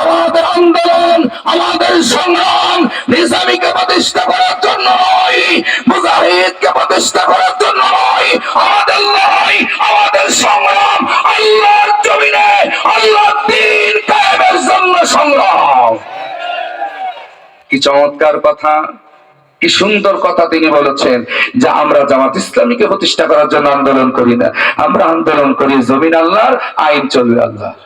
আমাদের আন্দোলন, আমাদের সংগ্রাম নিজামীকে প্রতিষ্ঠা করার জন্য নয়, মুজাহিদকে প্রতিষ্ঠা করার জন্য নয়, আমাদের লড়াই, আমাদের সংগ্রাম, আল্লাহর জমিনে দিন কায়েমের জন্য সংগ্রাম। কি চমৎকার কথা, কি সুন্দর কথা তিনি বলেছেন যে আমরা জামাত ইসলামীকে প্রতিষ্ঠা করার জন্য আন্দোলন করি না। আমরা আন্দোলন করি জমিন আল্লাহর, আইন চলবে আল্লাহ আর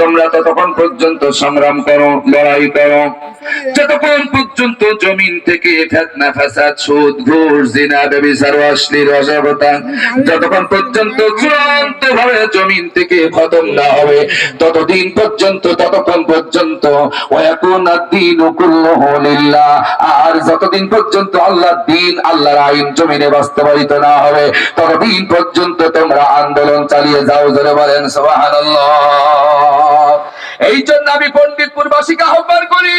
তোমরা ততক্ষণ পর্যন্ত সংগ্রাম করো, লড়াই করো। যতক্ষণ পর্যন্ত জমিন থেকে ফেতনা ফাসাদ সুদ, ঘুষ, জিনা ব্যবিচার অশ্লীল অসভ্যতা যতক্ষণ পর্যন্ত চূড়ান্ত ভাবে জমিন থেকে খতম না হবে, ততদিন পর্যন্ত, ততক্ষণ পর্যন্ত আর যতদিন পর্যন্ত আল্লাহ দিন আল্লাহর আইন জমিনে বাস্তবায়িত না হবে, ততদিন পর্যন্ত তোমরা আন্দোলন চালিয়ে যাও, জোরে বলেন, সুবহানাল্লাহ। এই জন্য আমি পণ্ডিতপুর বাসীকে আহ্বান করি,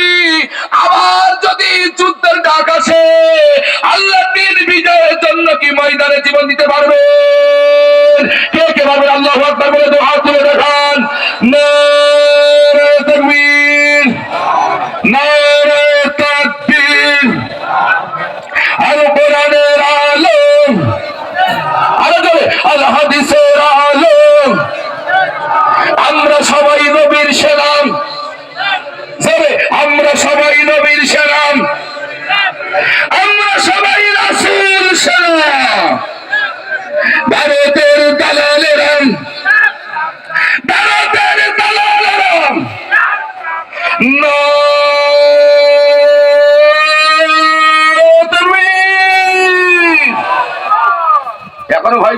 আবার যদি যুদ্ধের ডাক আসে আল্লাহ দিন বিজয়ের জন্য কি ময়দানে জীবন দিতে পারবে কে কে পারবে আল্লাহ আকবার বলে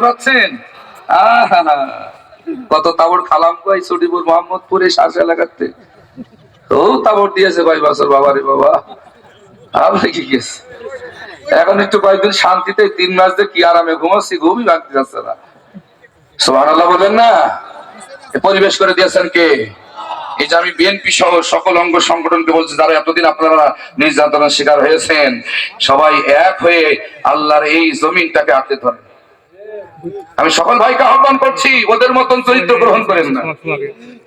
পাচ্ছেন? কত তাবর খালাম কই ছুটিপুর মোহাম্মদপুরে শ্বাস এলাকাতে। ও তাবর দিয়েছে ভাই বছর বাবা রে বাবা। এখন একটু কয়েকদিন শান্তিতে তিন মাস দিয়ে কি আরামে ঘুমাচ্ছি, ঘুমই ভাঙতে যাচ্ছে না। সোহান আল্লাহ বলবেন না পরিবেশ করে দিয়েছেন কে? এই যে আমি বিএনপি সহ সকল অঙ্গ সংগঠনকে বলছি, যারা এতদিন আপনারা নির্যাতনের শিকার হয়েছেন, সবাই এক হয়ে আল্লাহর এই জমিনটাকে আঁকড়ে ধরেন। আমি সকল ভাইকে আহ্বান করছি, ওদের মতন চরিত্র গ্রহণ করেন না।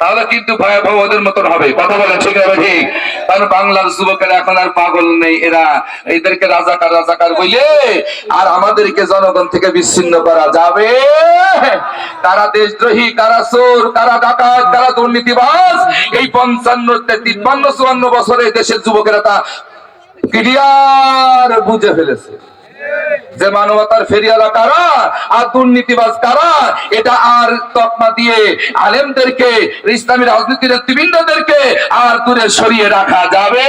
তাহলে কিন্তু ভয়াবহ ওদের মতন হবে। কথা বলেন ঠিক আছে ঠিক কারণ বাংলার যুবকেরা এখন আর পাগল নেই। এরা এদেরকে রাজাকার রাজাকার বইলে আর আমাদেরকে জনগণ থেকে বিচ্ছিন্ন করা যাবে। কারা দেশদ্রোহী, কারা চোর, কারা ডাকাত, কারা দুর্নীতিবাজ, এই পঞ্চান্ন তিপ্পান্ন, চুয়ান্ন বছরে দেশের যুবকেরা তা ক্লিয়ার বুঝে ফেলেছে। যে মানবতার ফেরিয়ালা কারা? আর দুর্নীতিবাজ কারা? এটা আর তকমা দিয়ে আলেমদেরকে, ইসলামী রাজনীতির নেতৃবৃন্দদেরকে আর দূরে সরিয়ে রাখা যাবে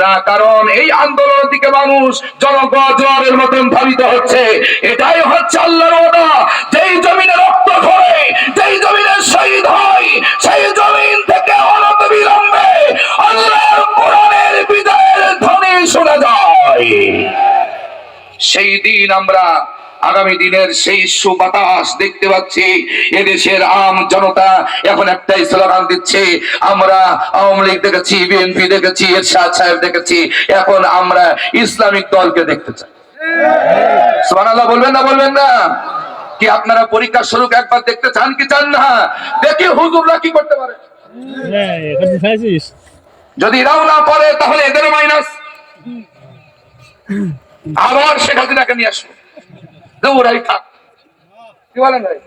না, কারণ এই আন্দোলনের দিকে মানুষ জনগণের মতন ধাবিত হচ্ছে। এটাই হচ্ছে আল্লাহর ওয়াদা। যেই জমিনে রক্ত ধরে যেই জমিনে শহীদ আমরা আগামী দিনের সেই সুবাতাস দেখতে পাচ্ছি। এদেশের আম জনতা এখন একটাই স্লোগান দিচ্ছে আমরা আওয়ামী লীগ দেখেছি বিএনপি দেখেছি এরশাদ সাহেব দেখেছি এখন আমরা ইসলামিক দলকে দেখতে চাই। সুবহানাল্লাহ বলবেন না বলবেন না। কি আপনারা পরীক্ষা শুরু একবার দেখতে চান কি চান না? দেখি হুজুররা কি করতে পারে? হ্যাঁ যদি এরাও না পারে তাহলে এদের মাইনাস। আবার শেখ হাসিনাকে নিয়ে আসব। ওরাই থাক। কি বলেন ভাই?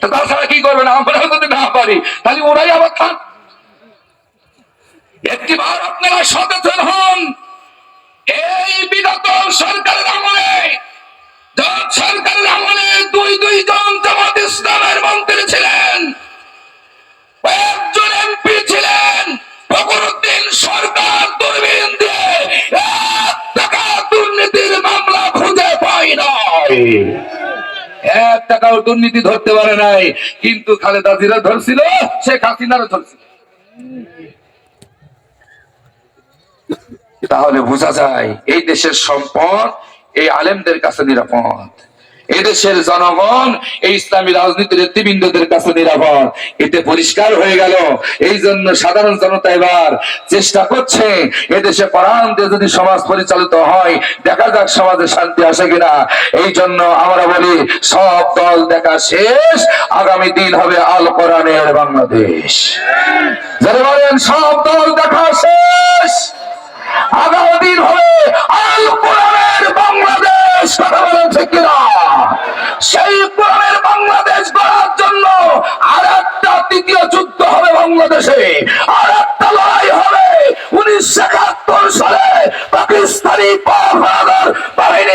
তাছাড়া কি করবেন? আমরা যদি না পারি, তাহলে ওরাই আবার থাক। একটিবার আপনারা সচেতন হন। এই বিগত টাকাও দুর্নীতি ধরতে পারে নাই। কিন্তু খালেদা জিরা ধরছিল, শেখ হাসিনারও ধরছিল। তাহলে বোঝা যায়, এই দেশের সম্পদ এই আলেমদের কাছে নিরাপদ। এদেশের জনগণ এই ইসলামী রাজনীতির নেতৃবৃন্দদের কাছে নিরাপদ। এতে পরিষ্কার হয়ে গেল। এই জন্য সাধারণ জনতা এবার চেষ্টা করছে, এদেশে পরাণ যদি সমাজ পরিচালিত হয়, দেখা যাক সমাজে শান্তি আসে কিনা। এই জন্য আমরা বলি, সব দল দেখা শেষ, আগামী দিন হবে আল কোরআনের বাংলাদেশ। যারা বলেন, সব দল দেখা শেষ। সেই কোরআনের বাংলাদেশ গড়ার জন্য আর একটা তৃতীয় যুদ্ধ হবে বাংলাদেশে। আর একটা লড়াই হবে। উনিশশো একাত্তর সালে পাকিস্তানি বাহিনী